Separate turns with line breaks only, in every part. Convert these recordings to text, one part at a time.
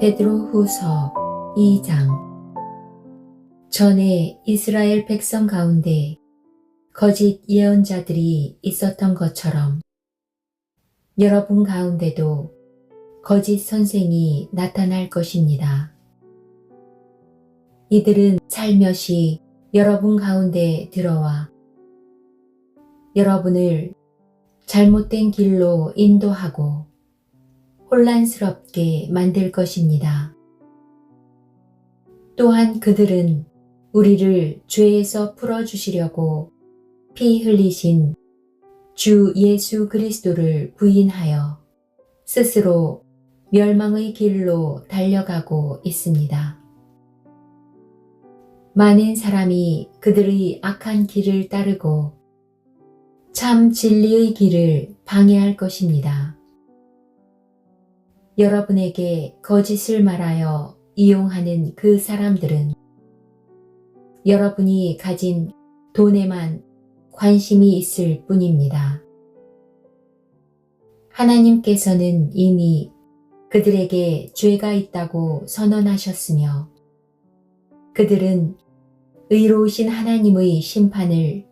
베드로 후서 2장 전에 이스라엘 백성 가운데 거짓 예언자들이 있었던 것처럼 여러분 가운데도 거짓 선생이 나타날 것입니다. 이들은 살며시 여러분 가운데 들어와 여러분을 잘못된 길로 인도하고 혼란스럽게 만들 것입니다. 또한 그들은 우리를 죄에서 풀어주시려고 피 흘리신 주 예수 그리스도를 부인하여 스스로 멸망의 길로 달려가고 있습니다. 많은 사람이 그들의 악한 길을 따르고 참 진리의 길을 방해할 것입니다. 여러분에게 거짓을 말하여 이용하는 그 사람들은 여러분이 가진 돈에만 관심이 있을 뿐입니다. 하나님께서는 이미 그들에게 죄가 있다고 선언하셨으며 그들은 의로우신 하나님의 심판을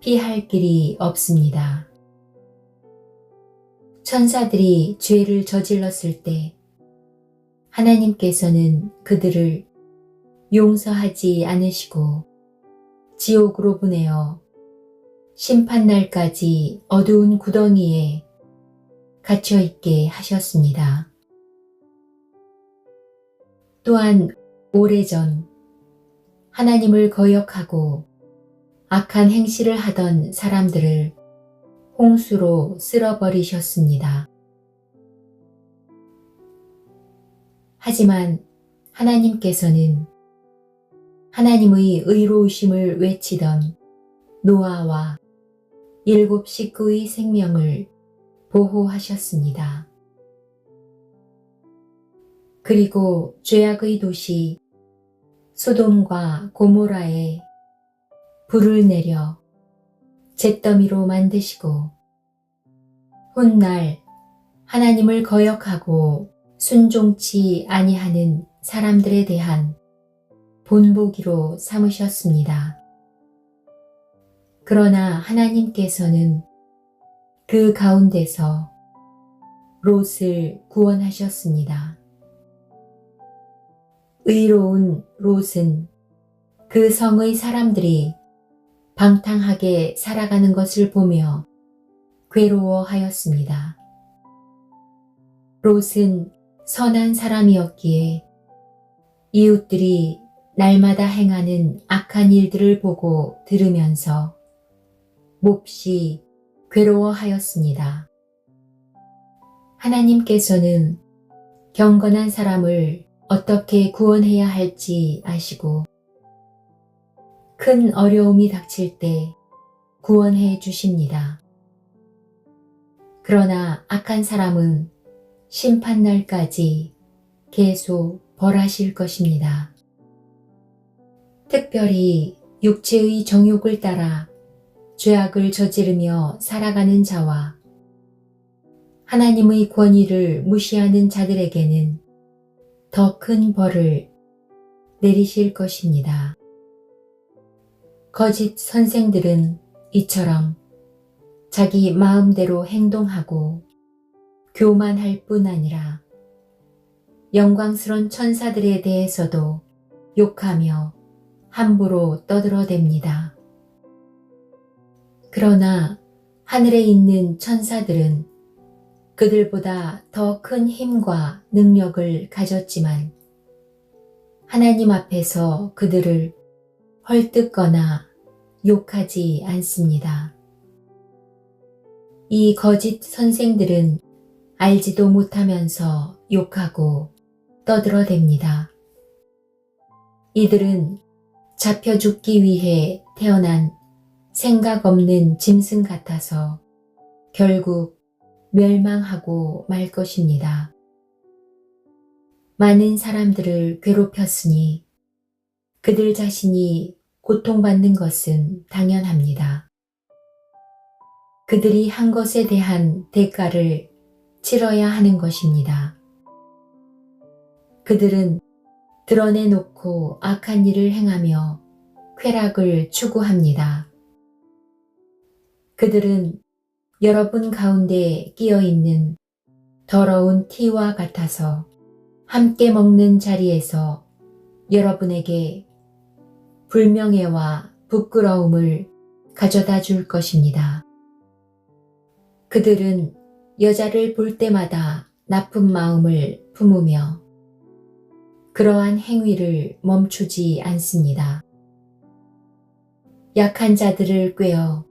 피할 길이 없습니다. 천사들이 죄를 저질렀을 때 하나님께서는 그들을 용서하지 않으시고 지옥으로 보내어 심판날까지 어두운 구덩이에 갇혀 있게 하셨습니다. 또한 오래전 하나님을 거역하고 악한 행실을 하던 사람들을 홍수로 쓸어버리셨습니다. 하지만 하나님께서는 하나님의 의로우심을 외치던 노아와 일곱 식구의 생명을 보호하셨습니다. 그리고 죄악의 도시 소돔과 고모라에 불을 내려 잿더미로 만드시고 훗날 하나님을 거역하고 순종치 아니하는 사람들에 대한 본보기로 삼으셨습니다. 그러나 하나님께서는 그 가운데서 롯을 구원하셨습니다. 의로운 롯은 그 성의 사람들이 방탕하게 살아가는 것을 보며 괴로워하였습니다. 롯은 선한 사람이었기에 이웃들이 날마다 행하는 악한 일들을 보고 들으면서 몹시 괴로워하였습니다. 하나님께서는 경건한 사람을 어떻게 구원해야 할지 아시고 큰 어려움이 닥칠 때 구원해 주십니다. 그러나 악한 사람은 심판날까지 계속 벌하실 것입니다. 특별히 육체의 정욕을 따라 죄악을 저지르며 살아가는 자와 하나님의 권위를 무시하는 자들에게는 더 큰 벌을 내리실 것입니다. 거짓 선생들은 이처럼 자기 마음대로 행동하고 교만할 뿐 아니라 영광스런 천사들에 대해서도 욕하며 함부로 떠들어댑니다. 그러나 하늘에 있는 천사들은 그들보다 더 큰 힘과 능력을 가졌지만 하나님 앞에서 그들을 헐뜯거나 욕하지 않습니다. 이 거짓 선생들은 알지도 못하면서 욕하고 떠들어댑니다. 이들은 잡혀 죽기 위해 태어난 생각 없는 짐승 같아서 결국 멸망하고 말 것입니다. 많은 사람들을 괴롭혔으니 그들 자신이 고통받는 것은 당연합니다. 그들이 한 것에 대한 대가를 치러야 하는 것입니다. 그들은 드러내놓고 악한 일을 행하며 쾌락을 추구합니다. 그들은 여러분 가운데 끼어 있는 더러운 티와 같아서 함께 먹는 자리에서 여러분에게 불명예와 부끄러움을 가져다 줄 것입니다. 그들은 여자를 볼 때마다 나쁜 마음을 품으며 그러한 행위를 멈추지 않습니다. 약한 자들을 꿰어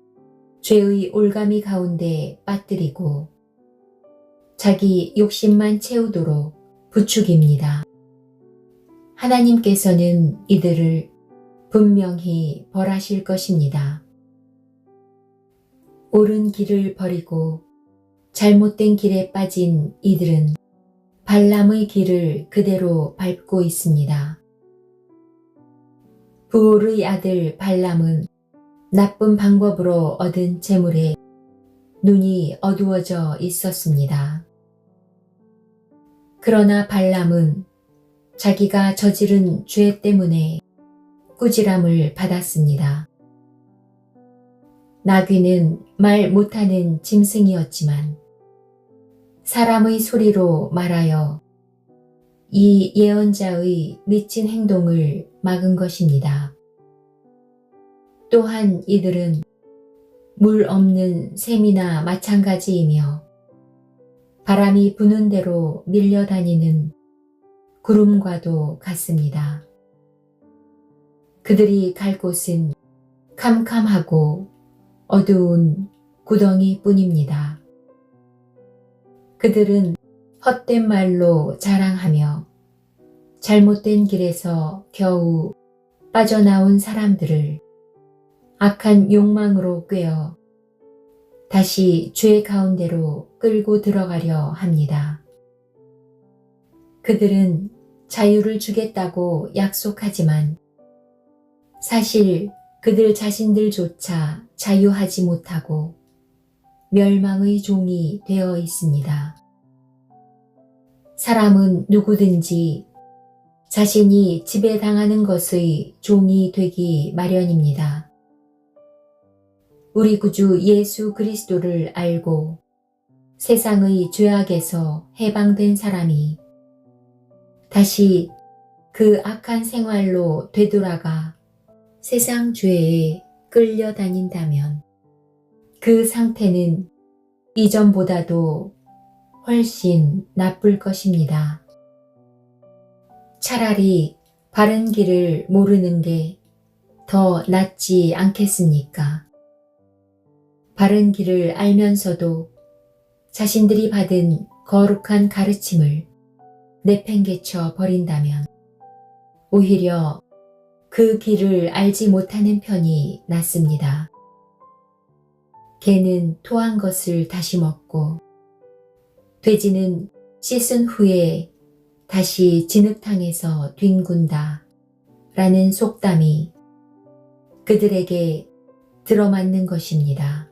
죄의 올가미 가운데 빠뜨리고 자기 욕심만 채우도록 부추깁니다. 하나님께서는 이들을 분명히 벌하실 것입니다. 옳은 길을 버리고 잘못된 길에 빠진 이들은 발람의 길을 그대로 밟고 있습니다. 부올의 아들 발람은 나쁜 방법으로 얻은 재물에 눈이 어두워져 있었습니다. 그러나 발람은 자기가 저지른 죄 때문에 꾸지람을 받았습니다. 나귀는 말 못하는 짐승이었지만 사람의 소리로 말하여 이 예언자의 미친 행동을 막은 것입니다. 또한 이들은 물 없는 샘이나 마찬가지이며 바람이 부는 대로 밀려다니는 구름과도 같습니다. 그들이 갈 곳은 캄캄하고 어두운 구덩이 뿐입니다. 그들은 헛된 말로 자랑하며 잘못된 길에서 겨우 빠져나온 사람들을 악한 욕망으로 꿰어 다시 죄 가운데로 끌고 들어가려 합니다. 그들은 자유를 주겠다고 약속하지만 사실 그들 자신들조차 자유하지 못하고 멸망의 종이 되어 있습니다. 사람은 누구든지 자신이 지배당하는 것의 종이 되기 마련입니다. 우리 구주 예수 그리스도를 알고 세상의 죄악에서 해방된 사람이 다시 그 악한 생활로 되돌아가 세상 죄에 끌려다닌다면 그 상태는 이전보다도 훨씬 나쁠 것입니다. 차라리 바른 길을 모르는 게 더 낫지 않겠습니까? 바른 길을 알면서도 자신들이 받은 거룩한 가르침을 내팽개쳐 버린다면 오히려 그 길을 알지 못하는 편이 낫습니다. 개는 토한 것을 다시 먹고 돼지는 씻은 후에 다시 진흙탕에서 뒹군다 라는 속담이 그들에게 들어맞는 것입니다.